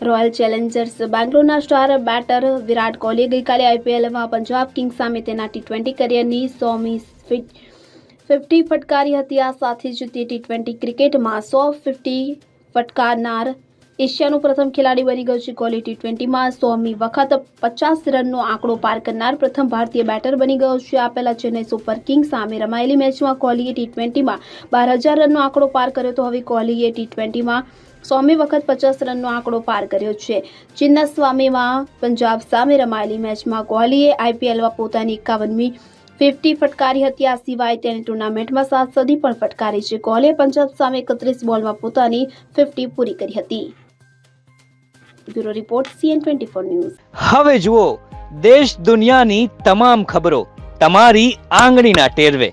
Royal challengers બેંગ્લોરના star batter Virat કોહલીએ ગઈકાલે આઈપીએલમાં પંજાબ કિંગ્સ સામે તેના ટી ટ્વેન્ટી કરિયરની સોમી ફિફ્ટી ફટકારી હતી. આ સાથે જ તે ટી ટ્વેન્ટી ક્રિકેટમાં સો ફિફ્ટી ફટકારનાર એશિયાનું પ્રથમ ખેલાડી બની ગયો છે. કોહલી ટી ટ્વેન્ટીમાં સોમી વખત પચાસ રનનો આંકડો પાર કરનાર પ્રથમ ભારતીય બેટર બની ગયો છે. આ પહેલા ચેન્નઈ સુપર કિંગ્સ સામે રમાયેલી મેચમાં કોહલીએ ટી ટ્વેન્ટીમાં બાર હજાર રનનો આંકડો પાર કર્યો તો હવે કોહલીએ ટી ટ્વેન્ટીમાં સોમી વખત પચાસ રનનો આંકડો પાર કર્યો છે. ચિન્ના સ્વામીમાં પંજાબ સામે રમાયેલી મેચમાં કોહલીએ આઈપીએલમાં પોતાની એકાવનમી, ફિફ્ટી ફટકારી હતી આ સિવાય તેણે ટુર્નામેન્ટમાં સાત સદી પણ ફટકારી છે. કોહલીએ પંજાબ સામે એકત્રીસ બોલમાં પોતાની ફિફ્ટી પૂરી કરી હતી. Bureau report, CN twenty four news. હવે જુઓ, દેશ દુનિયાની તમામ ખબરો તમારી આંગળીના ટેરવે.